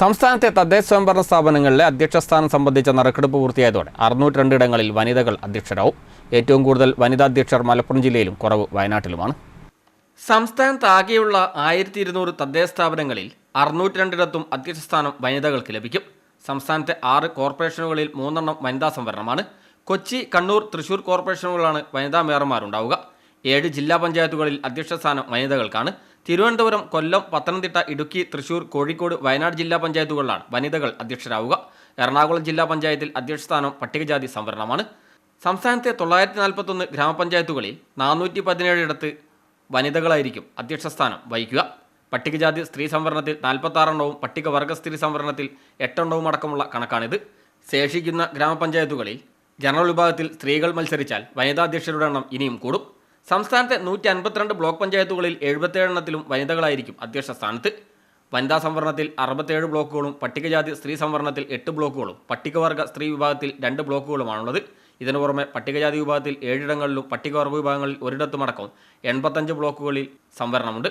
സംസ്ഥാനത്തെ തദ്ദേശ സ്വയംഭരണ സ്ഥാപനങ്ങളിലെ അധ്യക്ഷ സ്ഥാനം സംബന്ധിച്ച നറുക്കെടുപ്പ് പൂർത്തിയായതോടെ അറുന്നൂറ്റി രണ്ടിടങ്ങളിൽ വനിതകൾ അധ്യക്ഷരാവും. ഏറ്റവും കൂടുതൽ വനിതാ അധ്യക്ഷർ മലപ്പുറം ജില്ലയിലും കുറവ് വയനാട്ടിലുമാണ്. സംസ്ഥാനത്ത് ആകെയുള്ള ആയിരത്തി ഇരുന്നൂറ് തദ്ദേശ സ്ഥാപനങ്ങളിൽ അറുന്നൂറ്റി രണ്ടിടത്തും അധ്യക്ഷ സ്ഥാനം വനിതകൾക്ക് ലഭിക്കും. സംസ്ഥാനത്തെ ആറ് കോർപ്പറേഷനുകളിൽ മൂന്നെണ്ണം വനിതാ സംവരണമാണ്. കൊച്ചി കണ്ണൂർ തൃശൂർ കോർപ്പറേഷനുകളാണ് വനിതാ മേയർമാരുണ്ടാവുക. ഏഴ് ജില്ലാ പഞ്ചായത്തുകളിൽ അധ്യക്ഷ സ്ഥാനം വനിതകൾക്കാണ്. തിരുവനന്തപുരം കൊല്ലം പത്തനംതിട്ട ഇടുക്കി തൃശൂർ കോഴിക്കോട് വയനാട് ജില്ലാ പഞ്ചായത്തുകളിലാണ് വനിതകൾ അധ്യക്ഷരാവുക. എറണാകുളം ജില്ലാ പഞ്ചായത്തിൽ അധ്യക്ഷസ്ഥാനം പട്ടികജാതി സംവരണമാണ്. സംസ്ഥാനത്തെ തൊള്ളായിരത്തി നാൽപ്പത്തൊന്ന് ഗ്രാമപഞ്ചായത്തുകളിൽ നാനൂറ്റി പതിനേഴിടത്ത് വനിതകളായിരിക്കും അധ്യക്ഷ സ്ഥാനം വഹിക്കുക. പട്ടികജാതി സ്ത്രീ സംവരണത്തിൽ നാൽപ്പത്താറെണ്ണവും പട്ടികവർഗ സ്ത്രീ സംവരണത്തിൽ എട്ടെണ്ണവും അടക്കമുള്ള കണക്കാണിത്. ശേഷിക്കുന്ന ഗ്രാമപഞ്ചായത്തുകളിൽ ജനറൽ വിഭാഗത്തിൽ സ്ത്രീകൾ മത്സരിച്ചാൽ വനിതാ അധ്യക്ഷരുടെ എണ്ണം ഇനിയും കൂടും. സംസ്ഥാനത്തെ നൂറ്റി അൻപത്തിരണ്ട് ബ്ലോക്ക് പഞ്ചായത്തുകളിൽ എഴുപത്തേഴെണ്ണത്തിലും വനിതകളായിരിക്കും അധ്യക്ഷ സ്ഥാനത്ത്. വനിതാ സംവരണത്തിൽ അറുപത്തേഴ് ബ്ലോക്കുകളും പട്ടികജാതി സ്ത്രീ സംവരണത്തിൽ എട്ട് ബ്ലോക്കുകളും പട്ടികവർഗ സ്ത്രീ വിഭാഗത്തിൽ രണ്ട് ബ്ലോക്കുകളുമാണുള്ളത്. ഇതിനു പുറമെ പട്ടികജാതി വിഭാഗത്തിൽ ഏഴിടങ്ങളിലും പട്ടികവർഗ വിഭാഗങ്ങളിൽ ഒരിടത്തുമടക്കം എൺപത്തഞ്ച് ബ്ലോക്കുകളിൽ സംവരണമുണ്ട്.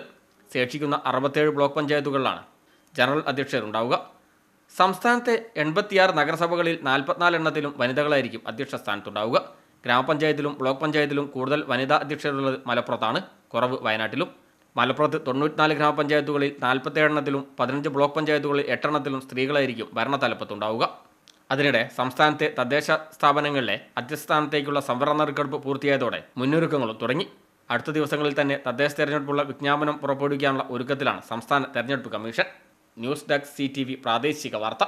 ശേഷിക്കുന്ന അറുപത്തേഴ് ബ്ലോക്ക് പഞ്ചായത്തുകളിലാണ് ജനറൽ അധ്യക്ഷരുണ്ടാവുക. സംസ്ഥാനത്തെ എൺപത്തിയാറ് നഗരസഭകളിൽ നാൽപ്പത്തിനാല് എണ്ണത്തിലും വനിതകളായിരിക്കും അധ്യക്ഷ സ്ഥാനത്തുണ്ടാവുക. ഗ്രാമപഞ്ചായത്തിലും ബ്ലോക്ക് പഞ്ചായത്തിലും കൂടുതൽ വനിതാ അധ്യക്ഷരുള്ളത് മലപ്പുറത്താണ്. കുറവ് വയനാട്ടിലും. മലപ്പുറത്ത് തൊണ്ണൂറ്റിനാല് ഗ്രാമപഞ്ചായത്തുകളിൽ നാൽപ്പത്തേഴ് എണ്ണത്തിലും പതിനഞ്ച് ബ്ലോക്ക് പഞ്ചായത്തുകളിൽ എട്ടെണ്ണത്തിലും സ്ത്രീകളായിരിക്കും ഭരണതലപ്പത്തുണ്ടാവുക. അതിനിടെ സംസ്ഥാനത്തെ തദ്ദേശ സ്ഥാപനങ്ങളിലെ അധ്യസ്ഥാനത്തേക്കുള്ള സംവരണ നറുക്കെടുപ്പ് പൂർത്തിയായതോടെ മുന്നൊരുക്കങ്ങളും തുടങ്ങി. അടുത്ത ദിവസങ്ങളിൽ തന്നെ തദ്ദേശ തെരഞ്ഞെടുപ്പുള്ള വിജ്ഞാപനം പുറപ്പെടുവിക്കാനുള്ള ഒരുക്കത്തിലാണ് സംസ്ഥാന തെരഞ്ഞെടുപ്പ് കമ്മീഷൻ. ന്യൂസ് ഡെസ്ക് സി പ്രാദേശിക വാർത്ത.